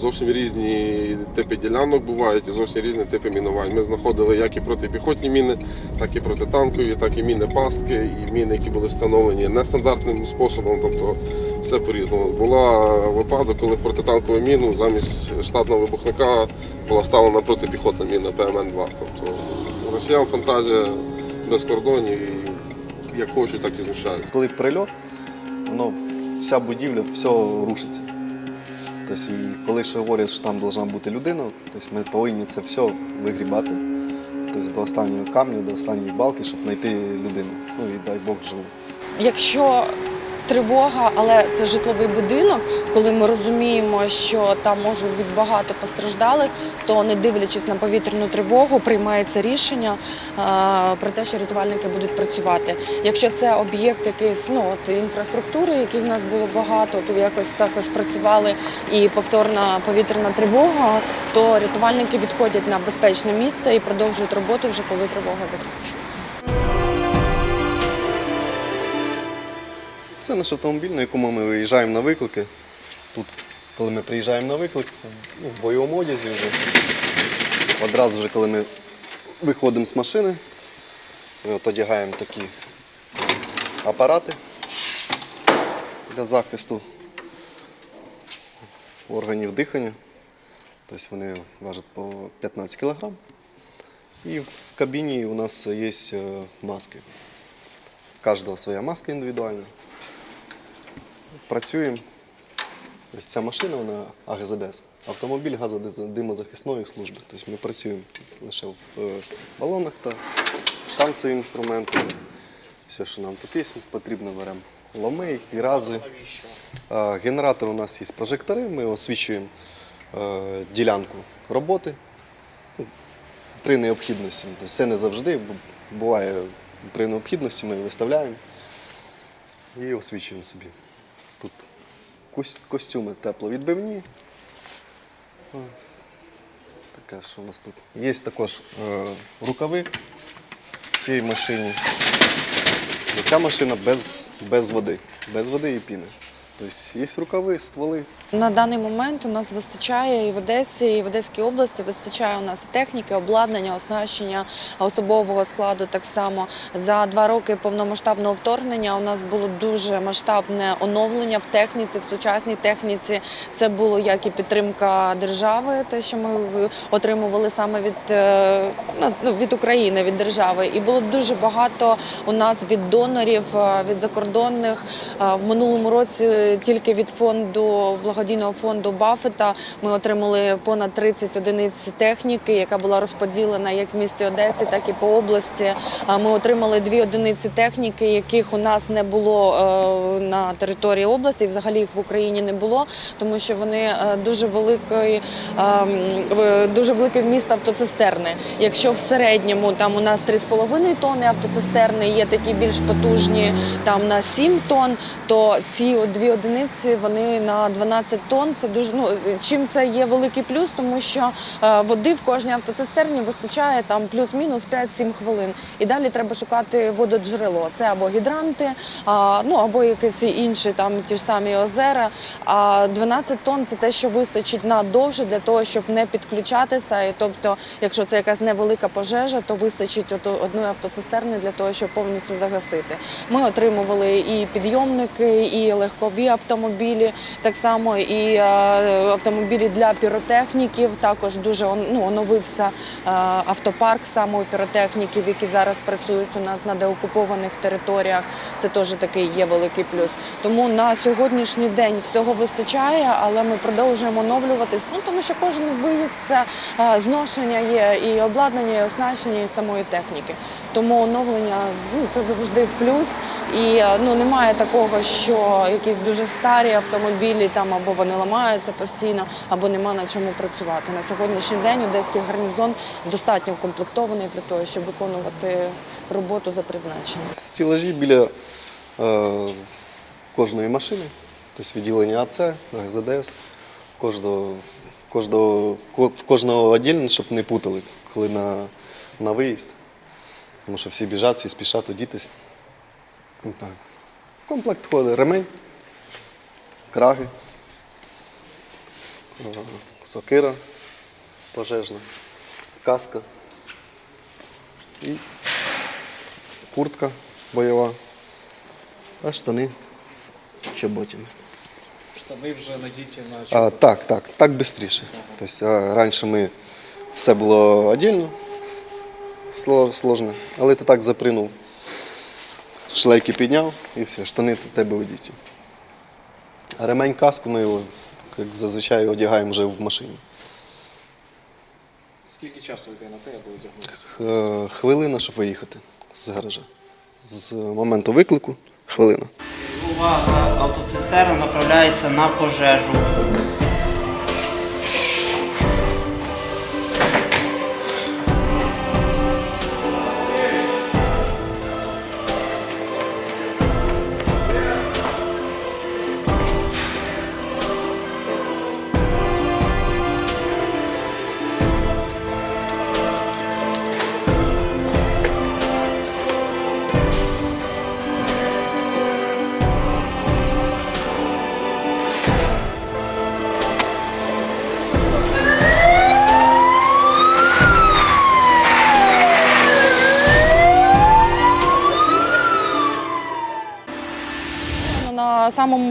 зовсім різні типи ділянок бувають і зовсім різні типи мінувань. Ми знаходили як і протипіхотні міни, так і протитанкові, так і міни пастки, і міни, які були встановлені нестандартним способом, тобто все по-різному. Була випадок, коли в протитанкову міну замість штатного вибухника була вставлена протипіхотна міна ПМН-2. Тобто росіян фантазія без кордонів і як хочуть, так і знущаються. Коли прильот, воно вся будівля, все рушиться. Тобто, і коли ще говорять, що там повинна бути людина, тобто ми повинні це все вигрібати. Тобто до останнього камня, до останньої балки, щоб знайти людину. Ну і дай Бог живу. Якщо тривога, але це житловий будинок, коли ми розуміємо, що там може бути багато постраждалих, то не дивлячись на повітряну тривогу, приймається рішення е, про те, що рятувальники будуть працювати. Якщо це об'єкт якийсь ну от інфраструктури, яких в нас було багато, то якось також працювали і повторна повітряна тривога, то рятувальники відходять на безпечне місце і продовжують роботу вже коли тривога закінчується. Це наш автомобіль, на якому ми виїжджаємо на виклики. Тут, коли ми приїжджаємо на виклик, ну, в бойовому одязі вже. Одразу вже, коли ми виходимо з машини, ми от одягаємо такі апарати для захисту органів дихання. Тобто вони важать по 15 кг. І в кабіні у нас є е, маски. У кожного своя маска індивідуальна. Працюємо. Ось ця машина, вона АГЗДС. Автомобіль газодимозахисної служби. Тобто ми працюємо лише в е, балонах та шансові інструменти. Все, що нам тут є, потрібно беремо ломи, гірази. А, Генератор у нас є прожектори, ми освічуємо е, ділянку роботи ну, при необхідності. Тобто Це не завжди, бу- буває при необхідності ми виставляємо і освічуємо собі. Костюми тепловідбивні. Таке, що у нас тут. Є також е, рукави в цій машині. Ця машина без, без води, без води і піни. Тобто є рукави, стволи. На даний момент у нас вистачає і в Одесі, і в Одеській області вистачає у нас техніки, обладнання, оснащення особового складу. Так само за два роки повномасштабного вторгнення у нас було дуже масштабне оновлення в техніці, в сучасній техніці. Це було як і підтримка держави, те, що ми отримували саме від, е, ну, ну, від України, від держави. І було дуже багато у нас від донорів, е, від закордонних. Е, В минулому році тільки від фонду благодійного фонду Баффета ми отримали понад 30 одиниць техніки, яка була розподілена як в місті Одесі, так і по області. Ми отримали дві одиниці техніки, яких у нас не було е, на території області, і взагалі їх в Україні не було, тому що вони дуже великої, ем, дуже великий вміст автоцистерни. Якщо в середньому там у нас 3,5 тонни автоцистерни, є такі більш потужні там на 7 тонн, то ці дві одиниці вони на 12 тонн. Це дуже ну чим це є великий плюс, тому що е, води в кожній автоцистерні вистачає там плюс-мінус 5-7 хвилин. І далі треба шукати вододжерело. Це або гідранти, а, ну або якісь інші там ті ж самі озера. А 12 тонн це те, що вистачить надовше для того, щоб не підключатися. І тобто, якщо це якась невелика пожежа, то вистачить одної автоцистерни для того, щоб повністю загасити. Ми отримували і підйомники, і легкові автомобілі, так само і е, автомобілі для піротехніків. Також дуже ну, оновився е, автопарк саме піротехніків, які зараз працюють у нас на деокупованих територіях. Це теж такий є великий плюс. Тому на сьогоднішній день всього вистачає, але ми продовжуємо оновлюватись. Ну тому що кожен виїзд це е, зношення є і обладнання, і оснащення, і самої техніки. Тому оновлення ну, це завжди в плюс. І ну немає такого, що якісь дуже старі автомобілі там або вони ламаються постійно, або нема на чому працювати. На сьогоднішній день одеський гарнізон достатньо укомплектований для того, щоб виконувати роботу за призначенням. Стілажі біля е, кожної машини, тобто відділення АЦ, АГЗДС, кожного, кожного, ко- кожного відділення, щоб не путали, коли на, на виїзд. Тому що всі біжать, всі спішать одітись. Ну, так. В комплект входить ремень, краги, сокира пожежна, каска і куртка бойова, а штани з чоботями. Штани вже надіті на А, так, так, так швидше. Тобто а, раніше ми все було віддільно, сло- сложно, але ти так запринув. Шлейки підняв і все, штани тебе одіті. Ремень каску ми його, як зазвичай, одягаємо вже в машині. Скільки часу йде на те, аби одягнутися? Хвилина, щоб виїхати з гаража. З моменту виклику хвилина. Увага! Автоцистерна направляється на пожежу.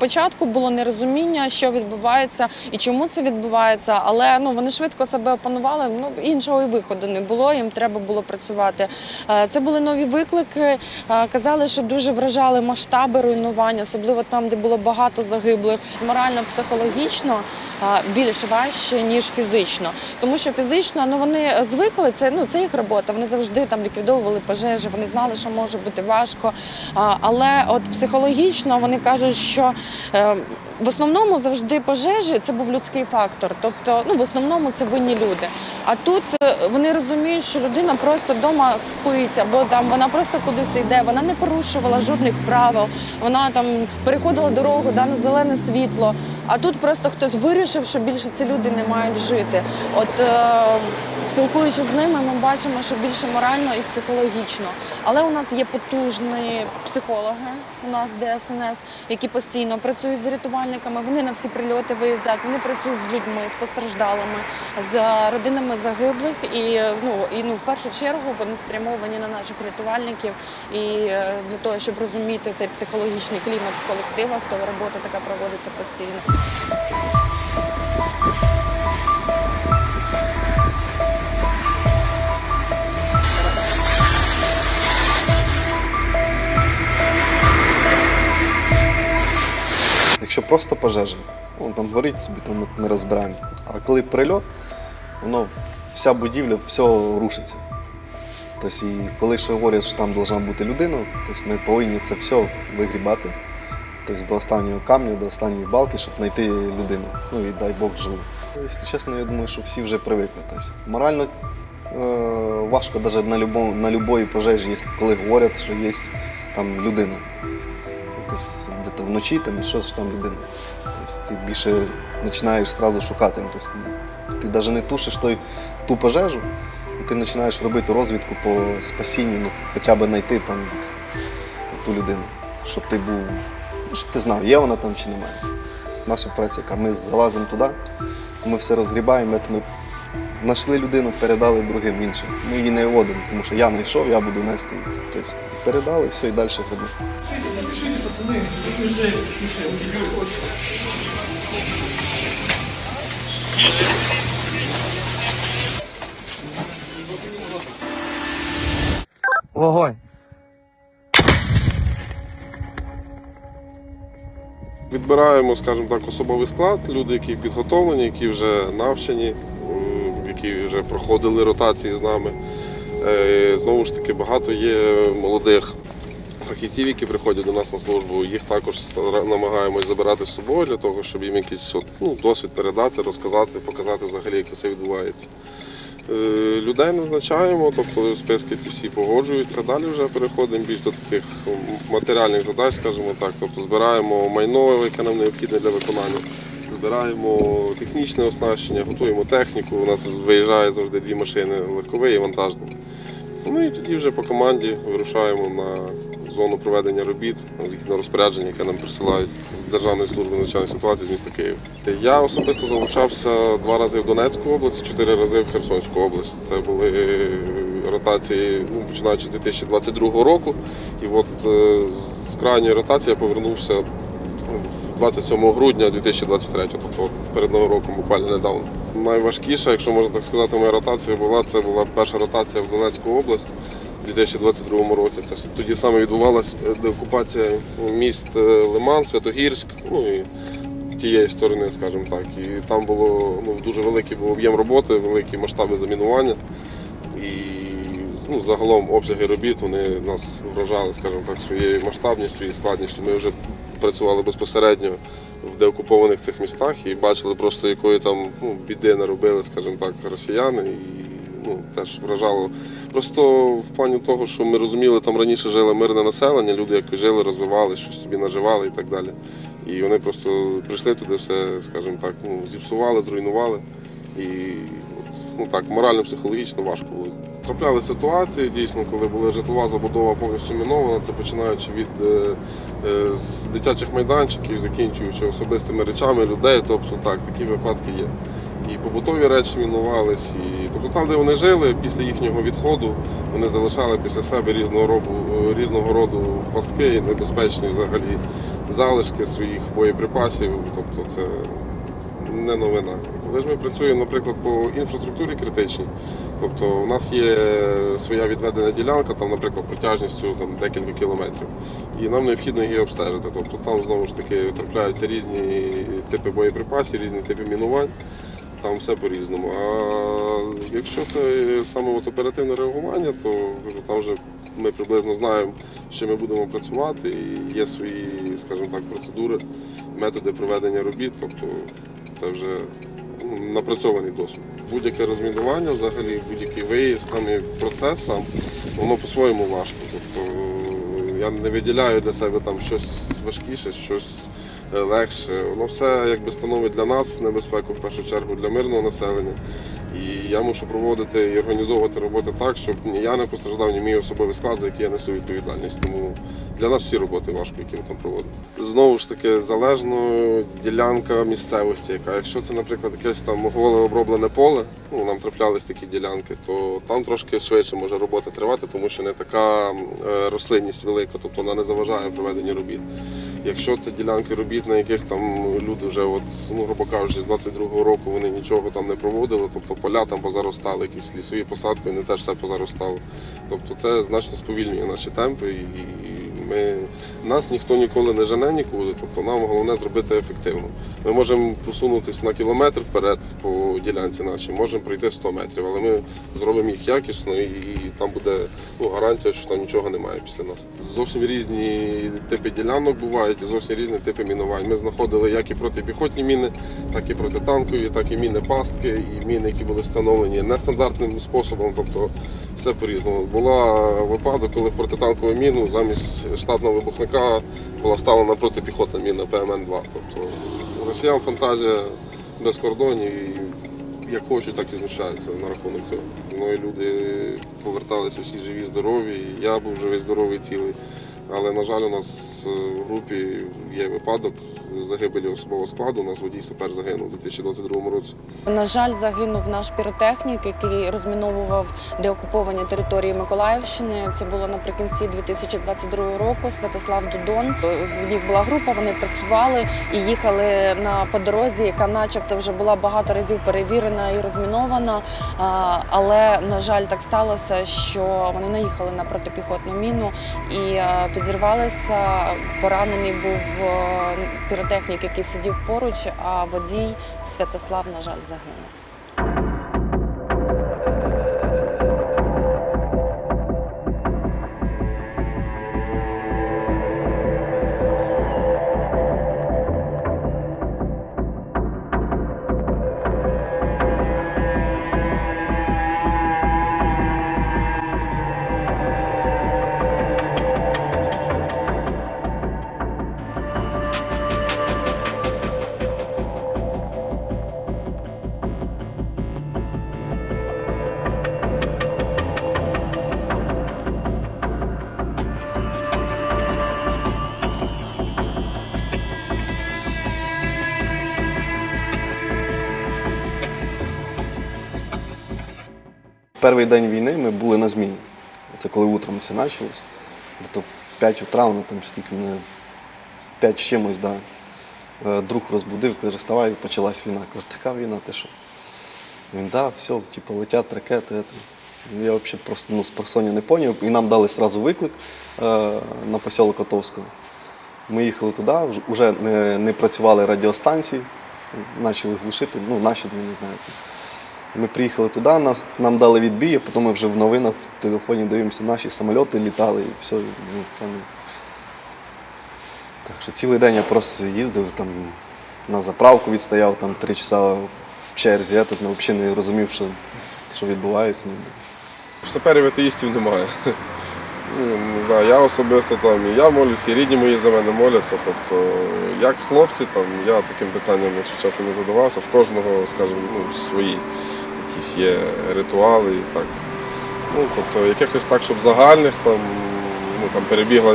Початку було нерозуміння, що відбувається і чому це відбувається. Але ну вони швидко себе опанували. Ну іншого і виходу не було. Їм треба було працювати. Е, Це були нові виклики. Е, Казали, що дуже вражали масштаби руйнування, особливо там, де було багато загиблих. Морально, психологічно е, більш важче ніж фізично, тому що фізично ну вони звикли. Це ну це їх робота. Вони завжди там ліквідовували пожежі. Вони знали, що може бути важко. Але от психологічно вони кажуть, що um, в основному завжди пожежі це був людський фактор. Тобто, ну в основному це винні люди. А тут е, вони розуміють, що людина просто вдома спить, або там вона просто кудись йде, вона не порушувала жодних правил, вона там переходила дорогу да, на зелене світло. А тут просто хтось вирішив, що більше ці люди не мають жити. От е, спілкуючись з ними, ми бачимо, що більше морально і психологічно. Але у нас є потужні психологи, у нас ДСНС, які постійно працюють з рятувальниками. Вони на всі прильоти виїздять, вони працюють з людьми, з постраждалими, з родинами загиблих. І ну і ну в першу чергу вони спрямовані на наших рятувальників. І е, для того, щоб розуміти цей психологічний клімат в колективах, то робота така проводиться постійно. Якщо просто пожежа, вон там горить собі, там ми розбираємо. А коли прильот, воно вся будівля, все рушиться. Тобто, і коли ще говорять, що там повинна бути людина, тобто ми повинні це все вигрібати. Тобто до останнього камня, до останньої балки, щоб знайти людину. Ну і дай Бог живу. Якщо чесно, я думаю, що всі вже привикли. Тобто, морально е, важко навіть на, любому, на любої пожежі, коли говорять, що є там людина. Тобто, де-то вночі там що ж там людина. Тобто ти більше починаєш одразу шукати. Тобто, ти навіть не тушиш той, ту пожежу, і ти починаєш робити розвідку по спасінню, ну, хоча б знайти там ту людину, щоб ти був, ну, щоб ти знав, є вона там чи немає. Наша праця, яка ми залазимо туди, ми все розгрібаємо, ми знайшли людину, передали другим іншим. Ми її не вводимо, тому що я знайшов, я буду нести її. Тобто передали, все і далі робимо. Вогонь. Відбираємо, скажімо так, особовий склад, люди, які підготовлені, які вже навчені, які вже проходили ротації з нами. Е, Знову ж таки, багато є молодих фахівців, які приходять до нас на службу. Їх також намагаємось забирати з собою для того, щоб їм якийсь ну, досвід передати, розказати, показати взагалі, як це відбувається. Е, Людей назначаємо, тобто списки ці всі погоджуються. Далі вже переходимо більш до таких матеріальних задач, скажімо так. Тобто збираємо майно, яке нам необхідне для виконання, збираємо технічне оснащення, готуємо техніку. У нас виїжджає завжди дві машини легковий і вантажний. Ну і тоді вже по команді вирушаємо на зону проведення робіт згідно розпорядження, яке нам присилають з Державної служби надзвичайних ситуацій з міста Києва. Я особисто залучався два рази в Донецьку область, чотири рази в Херсонську область. Це були ротації, ну, починаючи з 2022 року. І от е, з крайньої ротації я повернувся 27 грудня 2023, тобто перед новим роком буквально недавно. Найважкіша, якщо можна так сказати, моя ротація була. Це була перша ротація в Донецьку область у 2022 році. Це тоді саме відбувалася е, деокупація міст е, Лиман, Святогірськ, ну і тієї сторони, скажімо так. І там було ну, дуже великий був об'єм роботи, великі масштаби замінування. І ну, загалом обсяги робіт вони нас вражали, скажімо так, своєю масштабністю і складністю. Ми вже працювали безпосередньо в деокупованих цих містах і бачили просто, якої там ну, біди наробили, скажімо так, росіяни. І ну, теж вражало. Просто в плані того, що ми розуміли, там раніше жило мирне населення, люди якось жили, розвивали, щось собі наживали і так далі. І вони просто прийшли туди, все, скажімо так, ну, зіпсували, зруйнували. І от, ну так, морально-психологічно важко було. Трапляли ситуації, дійсно, коли була житлова забудова повністю мінована, це починаючи від е, е, з дитячих майданчиків, закінчуючи особистими речами людей. Тобто так, такі випадки є. І побутові речі мінувались, і тобто там, де вони жили, після їхнього відходу вони залишали після себе різного роду, різного роду пастки, небезпечні взагалі залишки своїх боєприпасів. Тобто це не новина. Коли ж ми працюємо, наприклад, по інфраструктурі критичній, тобто у нас є своя відведена ділянка, там, наприклад, протяжністю там, декілька кілометрів, і нам необхідно її обстежити. Тобто там знову ж таки трапляються різні типи боєприпасів, різні типи мінувань. Там все по-різному. А якщо це саме от оперативне реагування, то там вже ми приблизно знаємо, чим ми будемо працювати, і є свої, скажімо так, процедури, методи проведення робіт. Тобто це вже напрацьований досвід. Будь-яке розмінування, взагалі, будь-який виїзд, там і процес сам, воно по-своєму важко. Тобто я не виділяю для себе там щось важкіше, щось е, легше. Воно все якби становить для нас небезпеку в першу чергу для мирного населення. І я мушу проводити і організовувати роботи так, щоб ні я не постраждав, ні мій особовий склад, за який я несу відповідальність. Тому для нас всі роботи важко, які ми там проводимо. Знову ж таки, залежно ділянка місцевості, яка якщо це, наприклад, якесь там голе оброблене поле, ну нам траплялись такі ділянки, то там трошки швидше може робота тривати, тому що не така е, рослинність велика, тобто вона не заважає проведенню робіт. Якщо це ділянки робіт, на яких там люди вже, от, ну, грубо кажучи, з 22-го року вони нічого там не проводили, тобто поля там позаростали, якісь лісові посадки, вони теж все позаростало. Тобто це значно сповільнює наші темпи і ми, нас ніхто ніколи не жене нікуди, тобто нам головне зробити ефективно. Ми можемо просунутися на кілометр вперед по ділянці нашій, можемо пройти 100 метрів, але ми зробимо їх якісно і, там буде ну, гарантія, що там нічого немає після нас. Зовсім різні типи ділянок бувають, і зовсім різні типи мінувань. Ми знаходили як і протипіхотні міни, так і протитанкові, так і міни пастки, і міни, які були встановлені нестандартним способом, тобто все по-різному. Була випадок, коли в протитанкову міну замість штатного вибухника була ставлена протипіхотна міна ПМН-2. Тобто росіян фантазія без кордонів і як хочуть, так і знущаються на рахунок цього. Мною люди поверталися всі живі, здорові. Я був живий, здоровий, цілий. Але, на жаль, у нас е, в групі є випадок загибелі особового складу. У нас водій сапер загинув у 2022 році. На жаль, загинув наш піротехнік, який розміновував деокуповані території Миколаївщини. Це було наприкінці 2022 року. Святослав Дудон. В них була група, вони працювали і їхали на по дорозі, яка, начебто, вже була багато разів перевірена і розмінована. Але на жаль, так сталося, що вони наїхали на протипіхотну міну і е, підірвалися. Поранений був е, піротехнік, який сидів поруч, а водій Святослав, на жаль, загинув. Перший день війни ми були на зміні. Це коли утром все почалось. Дето в 5 утра, ну там скільки мене в 5 з чимось, да. Е, Друг розбудив, каже, вставай, почалась війна. Кажу, така війна, ти що? Він, да, все, типу, летять ракети. Это. Я взагалі просто ну, з просоння не зрозумів. І нам дали одразу виклик е, на посілок Котовського. Ми їхали туди, вже- не, не працювали радіостанції, почали глушити, ну, наші не знаю. Ми приїхали туди, нас, нам дали відбій, а потім ми вже в новинах в телефоні дивимося, наші самоліти літали і все. Ну, там... Так що цілий день я просто їздив там на заправку відстояв там три часа в черзі, я тут ну, взагалі не розумів, що, що відбувається. Ну, Саперів атеїстів немає. Ну, не знаю, я особисто там, і я молюсь, і рідні мої за мене моляться. Тобто, як хлопці, там, я таким питанням, якщо чесно, не задавався. В кожного, скажімо, ну, свої якісь є ритуали і так. Ну, тобто, якихось так, щоб загальних там, ну, там перебігла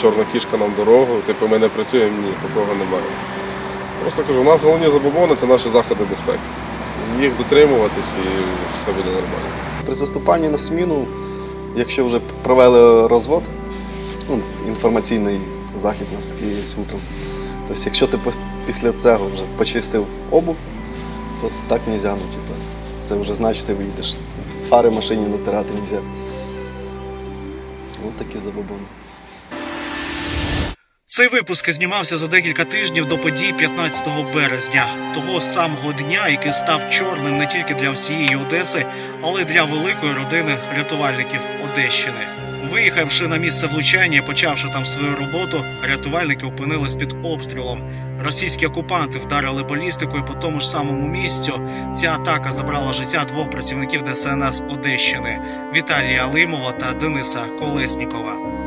чорна кішка нам дорогу, типу ми не працюємо, ні, такого немає. Просто кажу, у нас головні забобони це наші заходи безпеки. Їх дотримуватись і все буде нормально. При заступанні на сміну, якщо вже провели розвод, ну, інформаційний захід у нас такий є утром. Тобто, якщо ти після цього вже почистив обув, то так не можна. Ну, типу, це вже значить ти вийдеш. Фари машині натирати не можна. Ось такі забобони. Цей випуск знімався за декілька тижнів до подій 15 березня, того самого дня, який став чорним не тільки для всієї Одеси, але й для великої родини рятувальників Одещини. Виїхавши на місце влучання, почавши там свою роботу, рятувальники опинились під обстрілом. Російські окупанти вдарили балістикою по тому ж самому місцю. Ця атака забрала життя двох працівників ДСНС Одещини Віталія Алимова та Дениса Колеснікова.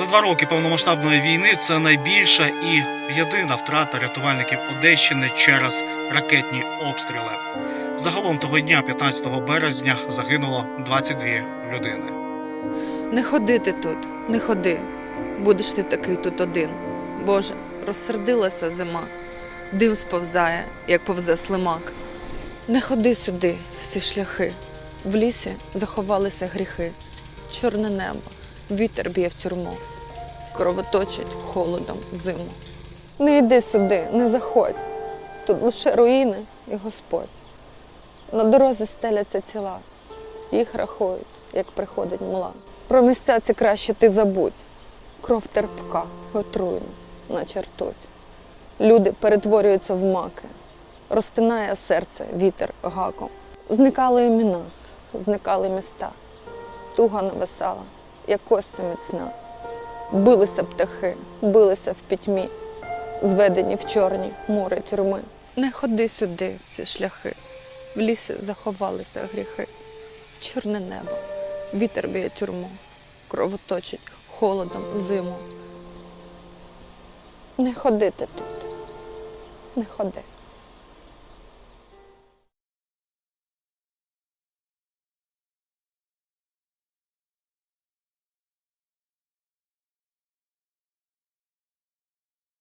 За два роки повномасштабної війни це найбільша і єдина втрата рятувальників Одещини через ракетні обстріли. Загалом того дня, 15 березня, загинуло 22 людини. Не ходи ти тут, не ходи. Будеш ти такий тут один. Боже, розсердилася зима, дим сповзає, як повзе слимак. Не ходи сюди, в ці шляхи. В лісі заховалися гріхи. Чорне небо, вітер б'є в тюрму, кровоточить холодом зиму. Не йди сюди, не заходь. Тут лише руїни і Господь. На дорозі стеляться тіла, їх рахують, як приходить мула. Про місця ці краще ти забудь. Кров терпка, отруйна, наче ртуть. Люди перетворюються в маки, розтинає серце вітер гаком. Зникали імена, зникали міста. Туга нависала, як костя міцна. Билися птахи, билися в пітьмі, зведені в чорні море тюрми. Не ходи сюди, в ці шляхи. В лісі заховалися гріхи. Чорне небо, вітер б'є тюрму, кровоточить холодом зиму. Не ходити тут, не ходи.